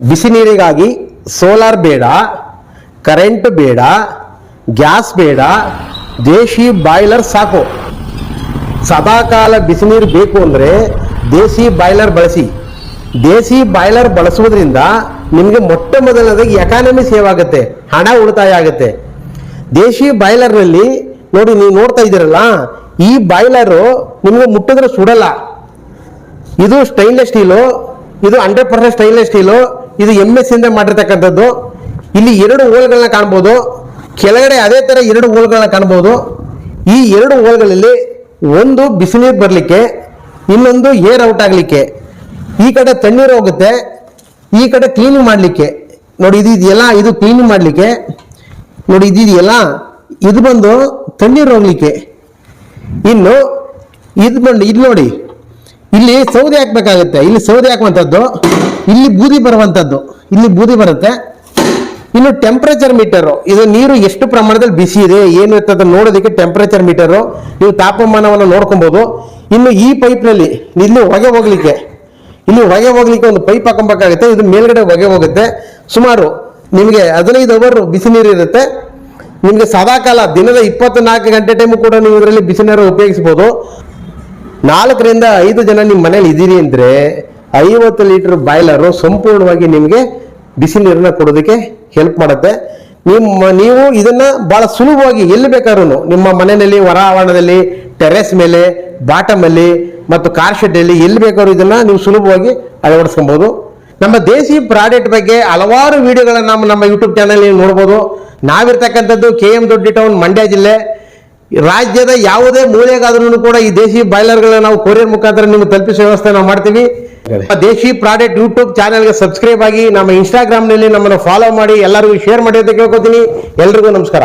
ಬಿಸಿ ನೀರಿಗಾಗಿ ಸೋಲಾರ್ ಬೇಡ, ಕರೆಂಟ್ ಬೇಡ, ಗ್ಯಾಸ್ ಬೇಡ, ದೇಶಿ ಬಾಯ್ಲರ್ ಸಾಕು. ಸದಾಕಾಲ ಬಿಸಿ ನೀರು ಬೇಕು ಅಂದರೆ ದೇಸಿ ಬಾಯ್ಲರ್ ಬಳಸಿ. ದೇಸಿ ಬಾಯ್ಲರ್ ಬಳಸುವುದರಿಂದ ನಿಮಗೆ ಮೊಟ್ಟ ಮೊದಲನೇದಾಗಿ ಎಕಾನಮಿ ಸೇವ್ ಆಗುತ್ತೆ, ಹಣ ಉಳಿತಾಯ ಆಗುತ್ತೆ. ದೇಶಿ ಬಾಯ್ಲರ್ನಲ್ಲಿ ನೋಡಿ ನೀವು ನೋಡ್ತಾ ಇದ್ದೀರಲ್ಲ, ಈ ಬಾಯ್ಲರು ನಿಮಗೆ ಮುಟ್ಟಿದ್ರೆ ಸುಡಲ್ಲ. ಇದು ಸ್ಟೈನ್ಲೆಸ್ ಸ್ಟೀಲು ಇದು ಹಂಡ್ರೆಡ್ ಪರ್ಸೆಂಟ್ ಸ್ಟೈನ್ಲೆಸ್ ಸ್ಟೀಲು ಇದು ಎಂ ಎಸ್ ಇಂದ ಮಾಡಿರ್ತಕ್ಕಂಥದ್ದು. ಇಲ್ಲಿ ಎರಡು ಹೋಲ್ಗಳನ್ನ ಕಾಣ್ಬೋದು. ಕೆಳಗಡೆ ಅದೇ ಥರ ಎರಡು ಹೋಲ್ಗಳನ್ನ ಕಾಣ್ಬೋದು. ಈ ಎರಡು ಹೋಲ್ಗಳಲ್ಲಿ ಒಂದು ಬಿಸಿನೀರು ಬರಲಿಕ್ಕೆ, ಇನ್ನೊಂದು ಏರ್ ಔಟ್ ಆಗಲಿಕ್ಕೆ. ಈ ಕಡೆ ತಣ್ಣೀರು ಹೋಗುತ್ತೆ. ಈ ಕಡೆ ಕ್ಲೀನಿಂಗ್ ಮಾಡಲಿಕ್ಕೆ. ನೋಡಿ, ಇದು ಇದೆಯಲ್ಲ? ಇದು ಕ್ಲೀನಿಂಗ್ ಮಾಡಲಿಕ್ಕೆ. ನೋಡಿ, ಇದು ಇದೆಯಲ್ಲ? ಇದು ಬಂದು ತಣ್ಣೀರು ಹೋಗ್ಲಿಕ್ಕೆ. ಇನ್ನು, ಇದು ಬಂದು, ಇದು ನೋಡಿ. ಇಲ್ಲಿ ಸೌದೆ ಹಾಕ್ಬೇಕಾಗುತ್ತೆ. ಇಲ್ಲಿ ಸೌದೆ ಹಾಕುವಂಥದ್ದು. ಇಲ್ಲಿ ಬೂದಿ ಬರುವಂಥದ್ದು ಇಲ್ಲಿ ಬೂದಿ ಬರುತ್ತೆ. ಇನ್ನು ಟೆಂಪರೇಚರ್ ಮೀಟರು ಇದು ನೀರು ಎಷ್ಟು ಪ್ರಮಾಣದಲ್ಲಿ ಬಿಸಿ ಇದೆ, ಏನು ಇರ್ತದೆ ನೋಡೋದಕ್ಕೆ ಟೆಂಪರೇಚರ್ ಮೀಟರು ನೀವು ತಾಪಮಾನವನ್ನು ನೋಡ್ಕೊಬೋದು. ಇನ್ನು ಈ ಪೈಪ್ನಲ್ಲಿ, ಇಲ್ಲಿ ಹೊಗೆ ಹೋಗ್ಲಿಕ್ಕೆ, ಇಲ್ಲಿ ಹೊಗೆ ಹೋಗ್ಲಿಕ್ಕೆ ಒಂದು ಪೈಪ್ ಹಾಕೊಬೇಕಾಗುತ್ತೆ ಇದು ಮೇಲ್ಗಡೆ ಹೊಗೆ ಹೋಗುತ್ತೆ. ಸುಮಾರು ನಿಮಗೆ ಹದಿನೈದು ಅವರ್ ಬಿಸಿ ನೀರು ಇರುತ್ತೆ. ನಿಮಗೆ ಸದಾಕಾಲ ದಿನದ ಇಪ್ಪತ್ನಾಲ್ಕು ಗಂಟೆ ಟೈಮು ಕೂಡ ನೀವು ಇದರಲ್ಲಿ ಬಿಸಿ ನೀರು ಉಪಯೋಗಿಸ್ಬೋದು. ನಾಲ್ಕರಿಂದ ಐದು ಜನ ನಿಮ್ಮ ಮನೇಲಿ ಇದ್ದೀರಿ ಅಂದರೆ ಐವತ್ತು ಲೀಟರ್ ಬಾಯ್ಲರು ಸಂಪೂರ್ಣವಾಗಿ ನಿಮಗೆ ಬಿಸಿ ನೀರನ್ನ ಕೊಡೋದಕ್ಕೆ ಹೆಲ್ಪ್ ಮಾಡುತ್ತೆ. ನಿಮ್ಮ, ನೀವು ಇದನ್ನ ಬಹಳ ಸುಲಭವಾಗಿ ಎಲ್ಲಿ ಬೇಕಾದ್ರೂ ನಿಮ್ಮ ಮನೆಯಲ್ಲಿ, ಹೊರ ಆವರಣದಲ್ಲಿ ಟೆರೆಸ್ ಮೇಲೆ ಬಾಟಮ್ ಅಲ್ಲಿ ಮತ್ತು ಕಾರ್ ಶೆಡ್ ಅಲ್ಲಿ ಎಲ್ಲಿ ಬೇಕಾದ್ರೂ ಇದನ್ನ ನೀವು ಸುಲಭವಾಗಿ ಅಳವಡಿಸ್ಕೊಬೋದು. ನಮ್ಮ ದೇಸಿ ಪ್ರಾಡಕ್ಟ್ ಬಗ್ಗೆ ಹಲವಾರು ವಿಡಿಯೋಗಳನ್ನ ನಮ್ಮ ಯೂಟ್ಯೂಬ್ ಚಾನಲ್ ನೋಡ್ಬೋದು. ನಾವಿರ್ತಕ್ಕಂಥದ್ದು K M Doddi town Mandya ಜಿಲ್ಲೆ. ರಾಜ್ಯದ ಯಾವುದೇ ಮೂಲೆಗಾದ್ರೂ ಕೂಡ ಈ ದೇಶಿ ಬಾಯ್ಲರ್ಗಳನ್ನ ನಾವು ಕೊರಿಯರ್ ಮುಖಾಂತರ ನಿಮ್ಗೆ ತಲುಪಿಸುವ ವ್ಯವಸ್ಥೆ ನಾವು ಮಾಡ್ತೀವಿ. ದೇಶಿ ಪ್ರಾಡಕ್ಟ್ ಯೂಟ್ಯೂಬ್ ಚಾನೆಲ್ಗೆ ಸಬ್ಸ್ಕ್ರೈಬ್ ಆಗಿ ನಮ್ಮ ಇನ್ಸ್ಟಾಗ್ರಾಮ್ನಲ್ಲಿ ನಮ್ಮನ್ನು ಫಾಲೋ ಮಾಡಿ ಎಲ್ಲರಿಗೂ ಶೇರ್ ಮಾಡಿ ಅಂತ ಕೇಳ್ಕೊತೀನಿ. ಎಲ್ರಿಗೂ ನಮಸ್ಕಾರ.